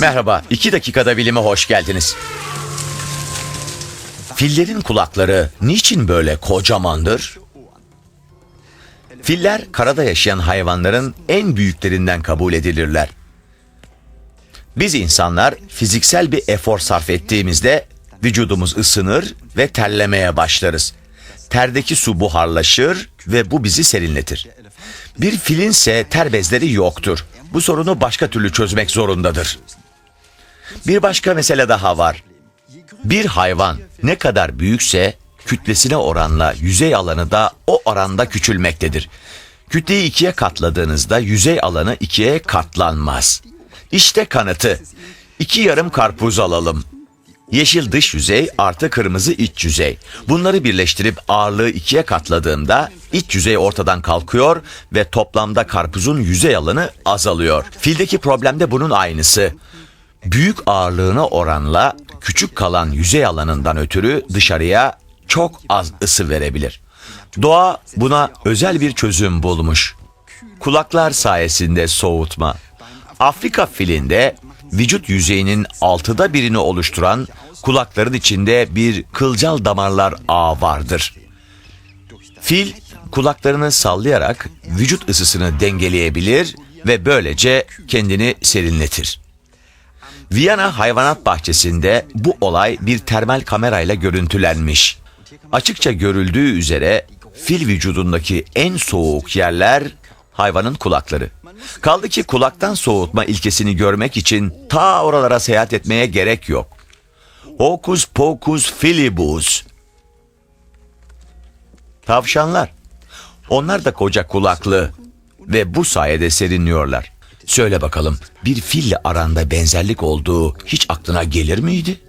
Merhaba, iki dakikada bilime hoş geldiniz. Fillerin kulakları niçin böyle kocamandır? Filler karada yaşayan hayvanların en büyüklerinden kabul edilirler. Biz insanlar fiziksel bir efor sarf ettiğimizde vücudumuz ısınır ve terlemeye başlarız. Terdeki su buharlaşır ve bu bizi serinletir. Bir filin ise ter bezleri yoktur. Bu sorunu başka türlü çözmek zorundadır. Bir başka mesele daha var. Bir hayvan ne kadar büyükse kütlesine oranla yüzey alanı da o oranda küçülmektedir. Kütleyi ikiye katladığınızda yüzey alanı ikiye katlanmaz. İşte kanıtı. İki yarım karpuz alalım. Yeşil dış yüzey artı kırmızı iç yüzey. Bunları birleştirip ağırlığı ikiye katladığımda iç yüzey ortadan kalkıyor ve toplamda karpuzun yüzey alanı azalıyor. Fildeki problem de bunun aynısı. Büyük ağırlığına oranla küçük kalan yüzey alanından ötürü dışarıya çok az ısı verebilir. Doğa buna özel bir çözüm bulmuş. Kulaklar sayesinde soğutma. Afrika filinde vücut yüzeyinin altıda birini oluşturan kulakların içinde bir kılcal damarlar ağı vardır. Fil kulaklarını sallayarak vücut ısısını dengeleyebilir ve böylece kendini serinletir. Viyana Hayvanat Bahçesi'nde bu olay bir termal kamerayla görüntülenmiş. Açıkça görüldüğü üzere fil vücudundaki en soğuk yerler hayvanın kulakları. Kaldı ki kulaktan soğutma ilkesini görmek için ta oralara seyahat etmeye gerek yok. Hokus pokus filibus. Tavşanlar. Onlar da koca kulaklı ve bu sayede serinliyorlar. Söyle bakalım bir fille aranda benzerlik olduğu hiç aklına gelir miydi?